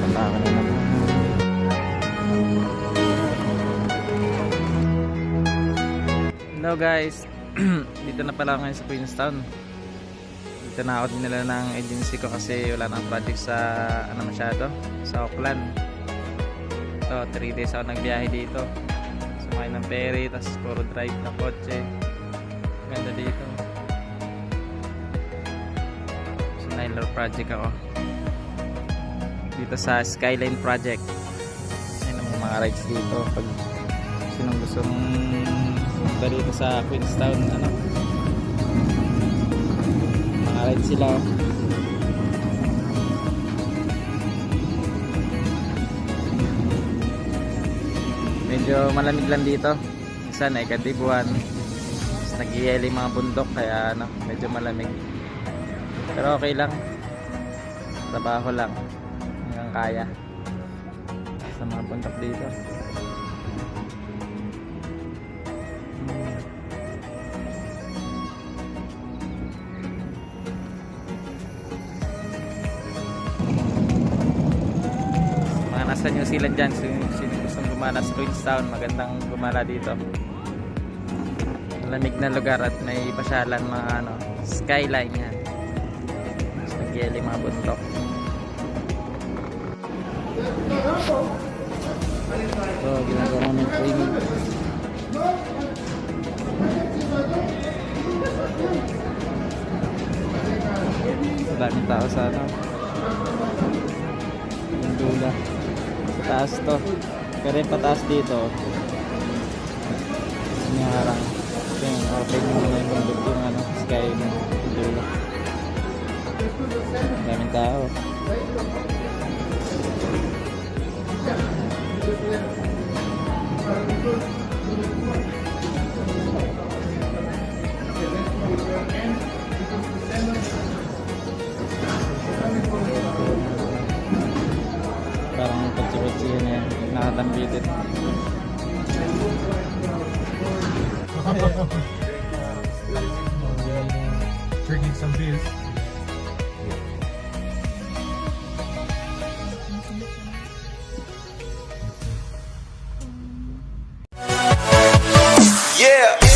Pataka na naman. Hello guys. Dito na pala ngayon sa Queenstown. Dito na ako dinala ng agency ko kasi wala nang project sa ano masyado, sa Auckland. Ito, 3 days ako nagbiyahe dito. Sumakay ng ferry, tapos puro drive na kotse. Ganda dito. Sa Nyler project ako. Dito sa Skyline Project. Ayun ang mga rides dito. Pag sinong gustong punta dito sa Queenstown, ano, mga rides sila. oh. Medyo malamig lang dito. Minsan ay katibuan. nag yung mga bundok kaya ano, medyo malamig. Pero okay lang. Trabaho lang. Hanggang kaya. Sa mga bundok dito. mga nasa New Zealand dyan sino, gustong gumala sa Queenstown magandang gumala dito malamig na lugar at may pasyalan mga ano skyline yan nagyeli mga bundok ito ginagawa ng training. Daming tao sa ano? Yung dula. Taas to. Pero pataas dito yung harang. Yung open mo na yung bundok yung ano sky dula daming tao parang kutsi-kutsi yun yan nakatambitin Drinking some beers. Yeah.